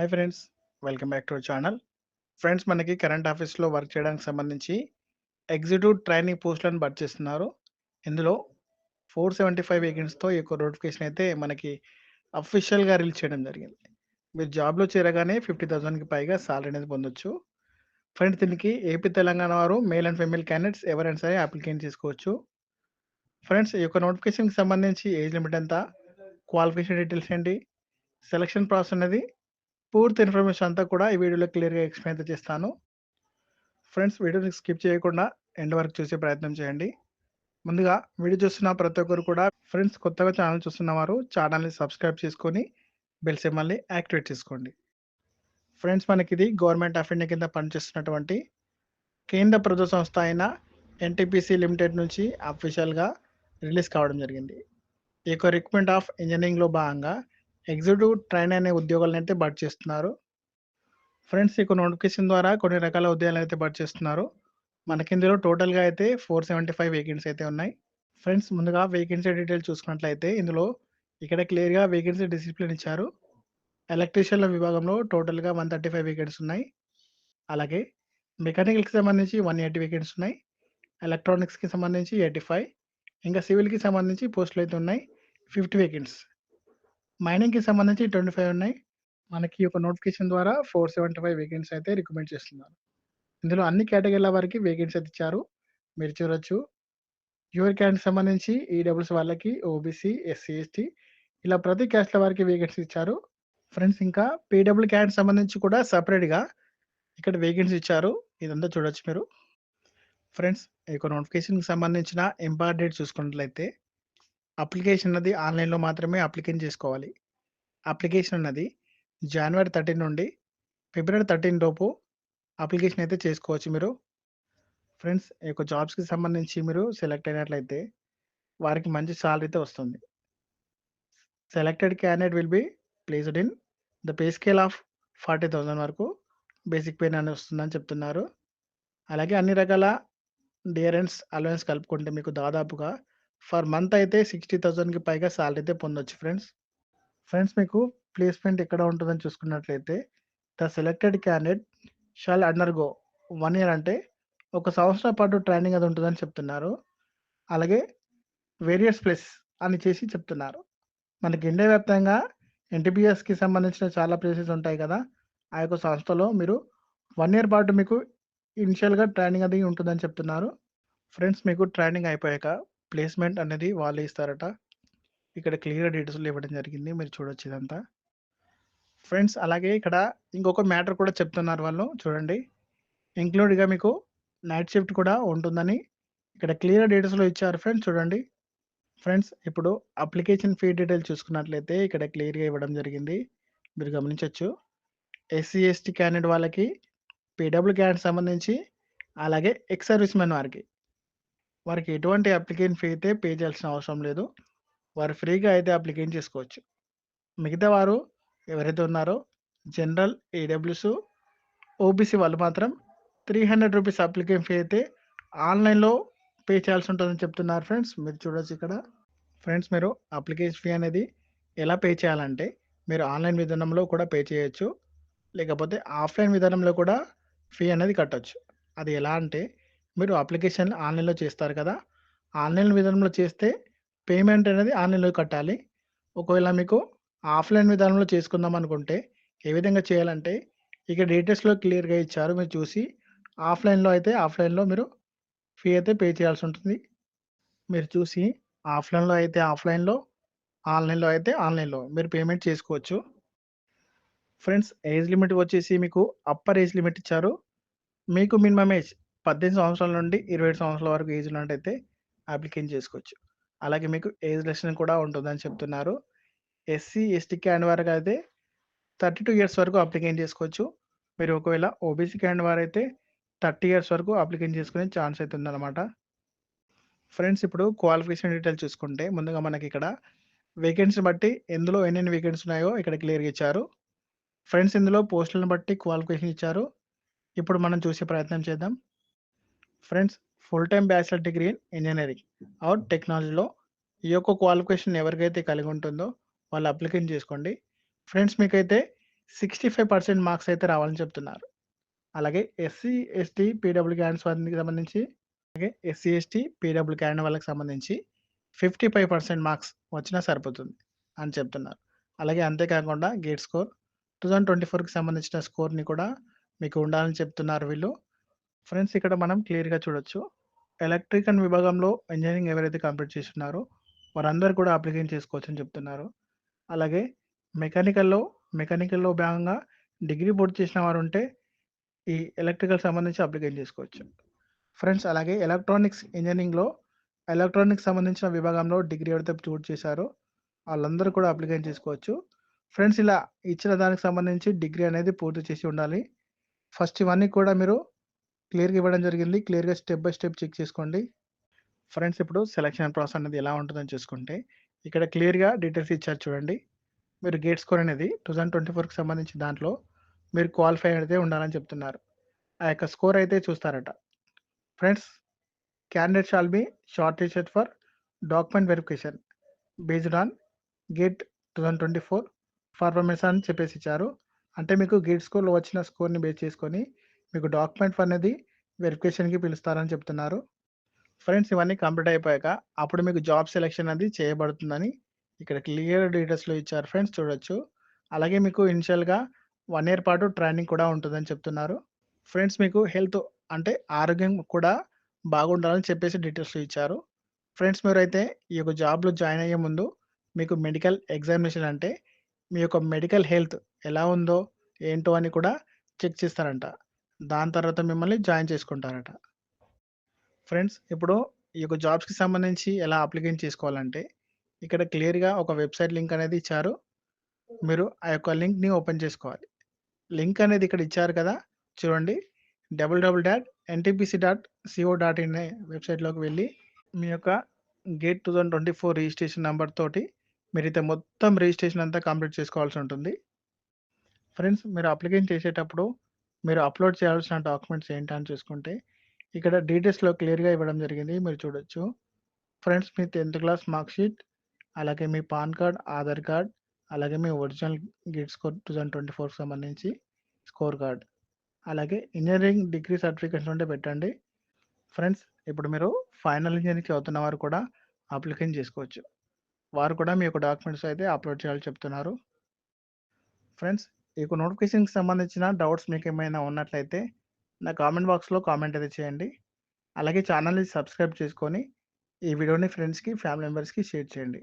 Hi friends welcome back to our channel friends మనకి current ఆఫీస్లో work చేయడానికి సంబంధించి ఎగ్జిక్యూటివ్ ట్రైనింగ్ పోస్టులను భర్తీ చేస్తున్నారు. ఇందులో ఫోర్ సెవెంటీ ఫైవ్ వేకెన్స్తో ఈ యొక్క నోటిఫికేషన్ అయితే మనకి అఫీషియల్గా రిలీజ్ చేయడం జరిగింది. మీరు జాబ్లో చేరగానే ఫిఫ్టీ థౌసండ్కి పైగా సాలరీ అనేది పొందొచ్చు. ఫ్రెండ్స్ దీనికి ఏపీ తెలంగాణ వారు మేల్ అండ్ ఫీమేల్ క్యాండిడేట్స్ ఎవరైనా సరే అప్లికేషన్ చేసుకోవచ్చు. ఫ్రెండ్స్ ఈ యొక్క నోటిఫికేషన్కి సంబంధించి ఏజ్ లిమిట్ ఎంత క్వాలిఫికేషన్ డీటెయిల్స్ ఏంటి సెలక్షన్ ప్రాసెస్ అనేది పూర్తి ఇన్ఫర్మేషన్ అంతా కూడా ఈ వీడియోలో క్లియర్గా ఎక్స్ప్లెయిన్ అయితే చేస్తాను. ఫ్రెండ్స్ వీడియోని స్కిప్ చేయకుండా ఎండ్ వరకు చూసే ప్రయత్నం చేయండి. ముందుగా వీడియో చూస్తున్న ప్రతి ఒక్కరు కూడా ఫ్రెండ్స్ కొత్తగా ఛానల్ చూస్తున్న వారు ఛానల్ని సబ్స్క్రైబ్ చేసుకొని బెల్ సింబల్ని యాక్టివేట్ చేసుకోండి. ఫ్రెండ్స్ మనకి ఇది గవర్నమెంట్ ఆఫ్ ఇండియా కింద పనిచేస్తున్నటువంటి కేంద్ర ప్రభుత్వ సంస్థ అయిన ఎన్టీపీసీ లిమిటెడ్ నుంచి అఫీషియల్గా రిలీజ్ కావడం జరిగింది. ఈ యొక్క రిక్రూట్మెంట్ ఆఫ్ ఇంజనీరింగ్లో భాగంగా ఎగ్జిక్యూటివ్ ట్రైన్ అనే ఉద్యోగాలను అయితే భర్తీ చేస్తున్నారు. ఫ్రెండ్స్ ఈ నోటిఫికేషన్ ద్వారా కొన్ని రకాల ఉద్యోగాలు అయితే భర్తీ చేస్తున్నారు. మనకి ఇందులో టోటల్గా అయితే ఫోర్ సెవెంటీ ఫైవ్ వేకెన్సీ అయితే ఉన్నాయి. ఫ్రెండ్స్ ముందుగా వేకెన్సీ డీటెయిల్స్ చూసుకున్నట్లయితే ఇందులో ఇక్కడ క్లియర్గా వేకెన్సీ డిసిప్లిన్ ఇచ్చారు. ఎలక్ట్రీషియన్ల విభాగంలో టోటల్గా వన్ థర్టీ ఫైవ్ వేకెన్సీ ఉన్నాయి. అలాగే మెకానికల్కి సంబంధించి వన్ ఎయిటీ వేకెన్సీ ఉన్నాయి. ఎలక్ట్రానిక్స్కి సంబంధించి ఎయిటీ ఫైవ్. ఇంకా సివిల్కి సంబంధించి పోస్టులు అయితే ఉన్నాయి. Fifty vacancy. మైనింగ్కి సంబంధించి ట్వంటీ ఫైవ్ ఉన్నాయి. మనకి ఒక నోటిఫికేషన్ ద్వారా ఫోర్ సెవెంటీ ఫైవ్ వేకెన్సీ అయితే రికమెండ్ చేస్తున్నారు. ఇందులో అన్ని కేటగిరీల వారికి వేకెన్సీ అయితే ఇచ్చారు. మీరు చూడొచ్చు. యువర్ క్యాండ్ సంబంధించి ఈడబ్ల్యూస్ వాళ్ళకి ఓబీసీ ఎస్సీ ఎస్టీ ఇలా ప్రతి క్యాస్ట్ల వారికి వేకెన్సీ ఇచ్చారు. ఫ్రెండ్స్ ఇంకా పీడబ్ల్యూ క్యాండ్ సంబంధించి కూడా సపరేట్గా ఇక్కడ వేకెన్సీ ఇచ్చారు. ఇదంతా చూడొచ్చు మీరు. ఫ్రెండ్స్ ఈ యొక్క నోటిఫికేషన్కి సంబంధించిన ఎంపార్ డేట్ చూసుకున్నట్లయితే అప్లికేషన్ అన్నది ఆన్లైన్లో మాత్రమే అప్లికేషన్ చేసుకోవాలి. అప్లికేషన్ అన్నది జనవరి థర్టీన్ నుండి ఫిబ్రవరి థర్టీన్ లోపు అప్లికేషన్ అయితే చేసుకోవచ్చు మీరు. ఫ్రెండ్స్ ఈ యొక్క జాబ్స్కి సంబంధించి మీరు సెలెక్ట్ అయినట్లయితే వారికి మంచి సాలరీ అయితే వస్తుంది. Selected candidate will be placed in the pay scale of forty thousand వరకు బేసిక్ పే అని వస్తుందని చెప్తున్నారు. అలాగే అన్ని రకాల డియరెన్స్ అలవెన్స్ కలుపుకుంటే మీకు దాదాపుగా ఫర్ మంత్ అయితే సిక్స్టీ థౌజండ్కి పైగా సాలరీ అయితే పొందొచ్చు ఫ్రెండ్స్. ఫ్రెండ్స్ మీకు ప్లేస్మెంట్ ఎక్కడ ఉంటుందని చూసుకున్నట్లయితే the selected candidate shall undergo one year అంటే ఒక సంవత్సరం పాటు ట్రైనింగ్ అది ఉంటుందని చెప్తున్నారు. అలాగే వేరియస్ ప్లేస్ అని చేసి చెప్తున్నారు. మనకి ఇండియా వ్యాప్తంగా ఎన్టీపీఎస్కి సంబంధించిన చాలా ప్లేసెస్ ఉంటాయి కదా ఆ యొక్క సంస్థలో మీరు వన్ ఇయర్ పాటు మీకు ఇనిషియల్గా ట్రైనింగ్ అది ఉంటుందని చెప్తున్నారు. ఫ్రెండ్స్ మీకు ట్రైనింగ్ అయిపోయాక ప్లేస్మెంట్ అనేది వాళ్ళు ఇస్తారట. ఇక్కడ క్లియర్ డీటెయిల్స్ ఇవ్వడం జరిగింది. మీరు చూడొచ్చు ఇదంతా. ఫ్రెండ్స్ అలాగే ఇక్కడ ఇంకొక మ్యాటర్ కూడా చెప్తున్నారు వాళ్ళు. చూడండి. ఇంక్లూడ్గా మీకు నైట్ షిఫ్ట్ కూడా ఉంటుందని ఇక్కడ క్లియర్ డీటెయిల్స్లో ఇచ్చారు ఫ్రెండ్స్ చూడండి. ఫ్రెండ్స్ ఇప్పుడు అప్లికేషన్ ఫీ డీటెయిల్ చూసుకున్నట్లయితే ఇక్కడ క్లియర్గా ఇవ్వడం జరిగింది. మీరు గమనించవచ్చు ఎస్సీ ఎస్టీ క్యాండిడేట్ వాళ్ళకి పీడబ్ల్యూ క్యాండిడేట్ సంబంధించి అలాగే ఎక్స్ సర్వీస్ మెన్ వారికి వారికి ఎటువంటి అప్లికేషన్ ఫీ అయితే పే చేయాల్సిన అవసరం లేదు. వారు ఫ్రీగా అయితే అప్లికేషన్ చేసుకోవచ్చు. మిగతా వారు ఎవరైతే ఉన్నారో జనరల్ ఏడబ్ల్యూస్ ఓబీసీ వాళ్ళు మాత్రం three hundred rupees application fee అయితే ఆన్లైన్లో పే చేయాల్సి ఉంటుందని చెప్తున్నారు ఫ్రెండ్స్. మీరు చూడొచ్చు ఇక్కడ. ఫ్రెండ్స్ మీరు అప్లికేషన్ ఫీ అనేది ఎలా పే చేయాలంటే మీరు ఆన్లైన్ విధానంలో కూడా పే చేయొచ్చు. లేకపోతే ఆఫ్లైన్ విధానంలో కూడా ఫీ అనేది కట్టొచ్చు. అది ఎలా అంటే మీరు అప్లికేషన్ ఆన్లైన్లో చేస్తారు కదా ఆన్లైన్ విధానంలో చేస్తే పేమెంట్ అనేది ఆన్లైన్లో కట్టాలి. ఒకవేళ మీకు ఆఫ్లైన్ విధానంలో చేసుకుందాం అనుకుంటే ఏ విధంగా చేయాలంటే ఇక డీటెయిల్స్లో క్లియర్గా ఇచ్చారు మీరు చూసి ఆఫ్లైన్లో అయితే ఆఫ్లైన్లో మీరు ఫీ అయితే పే చేయాల్సి ఉంటుంది. మీరు చూసి ఆఫ్లైన్లో అయితే ఆఫ్లైన్లో ఆన్లైన్లో అయితే ఆన్లైన్లో మీరు పేమెంట్ చేసుకోవచ్చు. ఫ్రెండ్స్ ఏజ్ లిమిట్ వచ్చేసి మీకు అప్పర్ ఏజ్ లిమిట్ ఇచ్చారు. మీకు మినిమం ఏజ్ పద్దెనిమిది సంవత్సరాల నుండి ఇరవై సంవత్సరాల వరకు ఏజ్ ఉన్నట్టయితే అప్లికేషన్ చేసుకోవచ్చు. అలాగే మీకు ఏజ్ లెషన్ కూడా ఉంటుందని చెప్తున్నారు. ఎస్సీ ఎస్టీ క్యాండ్ వారికి అయితే థర్టీ టూ ఇయర్స్ వరకు అప్లికేషన్ చేసుకోవచ్చు. మీరు ఒకవేళ ఓబీసీ క్యాండ్ వారు అయితే థర్టీ ఇయర్స్ వరకు అప్లికేషన్ చేసుకునే ఛాన్స్ అయితే ఉందన్నమాట. ఫ్రెండ్స్ ఇప్పుడు క్వాలిఫికేషన్ డీటెయిల్ చూసుకుంటే ముందుగా మనకి ఇక్కడ వేకెన్సీ బట్టి ఎందులో ఎన్నెన్ని వేకెన్సీ ఉన్నాయో ఇక్కడ క్లియర్గా ఇచ్చారు. ఫ్రెండ్స్ ఇందులో పోస్టులను బట్టి క్వాలిఫికేషన్ ఇచ్చారు. ఇప్పుడు మనం చూసే ప్రయత్నం చేద్దాం. Friends full time bachelor degree in engineering out టెక్నాలజీలో ఈ యొక్క క్వాలిఫికేషన్ ఎవరికైతే కలిగి ఉంటుందో వాళ్ళు అప్లికేషన్ చేసుకోండి ఫ్రెండ్స్ మీకైతే 65% మార్క్స్ అయితే రావాలని చెప్తున్నారు. అలాగే ఎస్సీ, ఎస్టీ, పీడబ్ల్యూ క్యాండ్స్ వారికి సంబంధించి అలాగే ఎస్సీ, ఎస్టీ, పీడబ్ల్యూ క్యాండ్ వాళ్ళకి సంబంధించి 55% మార్క్స్ వచ్చినా సరిపోతుంది అని చెప్తున్నారు. అలాగే అంతేకాకుండా గేట్ స్కోర్ 2024కి సంబంధించిన స్కోర్‌ని కూడా మీకు ఉండాలని చెప్తున్నారు వీళ్ళు. ఫ్రెండ్స్ ఇక్కడ మనం క్లియర్‌గా చూడొచ్చు. ఎలక్ట్రికల్ విభాగంలో ఇంజనీరింగ్ ఎవరైతే కంప్లీట్ చేస్తున్నారో వారందరూ కూడా అప్లికేషన్ చేసుకోవచ్చని చెప్తున్నారు. అలాగే మెకానికల్‌లో మెకానికల్‌లో భాగంగా డిగ్రీ పూర్తి చేసిన వారు ఉంటే ఈ ఎలక్ట్రికల్ సంబంధించి అప్లికేషన్ చేసుకోవచ్చు. ఫ్రెండ్స్ అలాగే ఎలక్ట్రానిక్స్ ఇంజనీరింగ్లో ఎలక్ట్రానిక్స్ సంబంధించిన విభాగంలో డిగ్రీ ఎవరైతే పూర్తి చేశారో వాళ్ళందరూ కూడా అప్లికేషన్ చేసుకోవచ్చు. ఫ్రెండ్స్ ఇలా ఇచ్చిన దానికి సంబంధించి డిగ్రీ అనేది పూర్తి చేసి ఉండాలి. ఫస్ట్ ఇవన్నీ కూడా మీరు క్లియర్‌గా ఇవ్వడం జరిగింది. క్లియర్‌గా స్టెప్ బై స్టెప్ చెక్ చేసుకోండి. ఫ్రెండ్స్ ఇప్పుడు సెలక్షన్ ప్రాసెస్ అనేది ఎలా ఉంటుందని చూసుకుంటే ఇక్కడ క్లియర్‌గా డీటెయిల్స్ ఇచ్చారు చూడండి. మీరు గేట్ స్కోర్ అనేది 2024కి సంబంధించి దాంట్లో మీరు క్వాలిఫై అయితే ఉండాలని చెప్తున్నారు. ఆ యొక్క స్కోర్ అయితే చూస్తారట. Friends candidate shall be shortlisted for document verification based on GATE 2024 performance అని చెప్పేసి ఇచ్చారు. అంటే మీకు గేట్ స్కోర్‌లో వచ్చిన స్కోర్‌ని బేస్ చేసుకొని మీకు డాక్యుమెంట్ అనేది వెరిఫికేషన్‌కి పిలుస్తారని చెప్తున్నారు. ఫ్రెండ్స్ ఇవన్నీ కంప్లీట్ అయిపోయాక అప్పుడు మీకు జాబ్ సెలెక్షన్ అనేది చేయబడుతుందని ఇక్కడ క్లియర్ డీటెయిల్స్‌లో ఇచ్చారు ఫ్రెండ్స్ చూడొచ్చు. అలాగే మీకు ఇనిషియల్‌గా వన్ ఇయర్ పాటు ట్రైనింగ్ కూడా ఉంటుందని చెప్తున్నారు. ఫ్రెండ్స్ మీకు హెల్త్ అంటే ఆరోగ్యం కూడా బాగుండాలని చెప్పేసి డీటెయిల్స్‌లో ఇచ్చారు. ఫ్రెండ్స్ మీరైతే ఈ యొక్క జాబ్‌లో జాయిన్ అయ్యే ముందు మీకు మెడికల్ ఎగ్జామినేషన్ అంటే మీ యొక్క మెడికల్ హెల్త్ ఎలా ఉందో ఏంటో అని కూడా చెక్ చేస్తారంట. దాని తర్వాత మిమ్మల్ని జాయిన్ చేసుకుంటారట. ఫ్రెండ్స్ ఇప్పుడు ఈ యొక్క జాబ్స్‌కి సంబంధించి ఎలా అప్లికేషన్ చేసుకోవాలంటే ఇక్కడ క్లియర్‌గా ఒక వెబ్‌సైట్ లింక్ అనేది ఇచ్చారు. మీరు ఆ యొక్క లింక్‌ని ఓపెన్ చేసుకోవాలి. లింక్ అనేది ఇక్కడ ఇచ్చారు కదా! చూడండి double double dot NTPC dot CO dot అనే వెబ్‌సైట్‌లోకి వెళ్ళి మీ యొక్క గేట్ 2024 రిజిస్ట్రేషన్ నెంబర్తోటి మీరైతే మొత్తం రిజిస్ట్రేషన్ అంతా కంప్లీట్ చేసుకోవాల్సి ఉంటుంది. ఫ్రెండ్స్ మీరు అప్లికేషన్ చేసేటప్పుడు మీరు అప్‌లోడ్ చేయాల్సిన డాక్యుమెంట్స్ ఏంటని చూసుకుంటే ఇక్కడ డీటెయిల్స్‌లో క్లియర్‌గా ఇవ్వడం జరిగింది. మీరు చూడొచ్చు. ఫ్రెండ్స్ మీ 10థ్ క్లాస్ మార్క్ షీట్, అలాగే మీ పాన్ కార్డ్, ఆధార్ కార్డ్, అలాగే మీ ఒరిజినల్ గేట్ స్కోర్ 2024కి సంబంధించి స్కోర్ కార్డ్. అలాగే ఇంజనీరింగ్ డిగ్రీ సర్టిఫికేట్స్ ఉంటే పెట్టండి. ఫ్రెండ్స్ ఇప్పుడు మీరు ఫైనల్ ఇంజనీరింగ్ చదువుతున్న వారు కూడా అప్లికేషన్ చేసుకోవచ్చు. వారు కూడా మీ యొక్క డాక్యుమెంట్స్ అయితే అప్‌లోడ్ చేయాలని చెప్తున్నారు. ఫ్రెండ్స్ మీకు నోటిఫికేషన్‌కి సంబంధించిన డౌట్స్ మీకు ఏమైనా ఉన్నట్లయితే నా కామెంట్ బాక్స్‌లో కామెంట్ అయితే చేయండి. అలాగే ఛానల్ని సబ్స్క్రైబ్ చేసుకొని ఈ వీడియోని ఫ్రెండ్స్‌కి, ఫ్యామిలీ మెంబర్స్‌కి షేర్ చేయండి.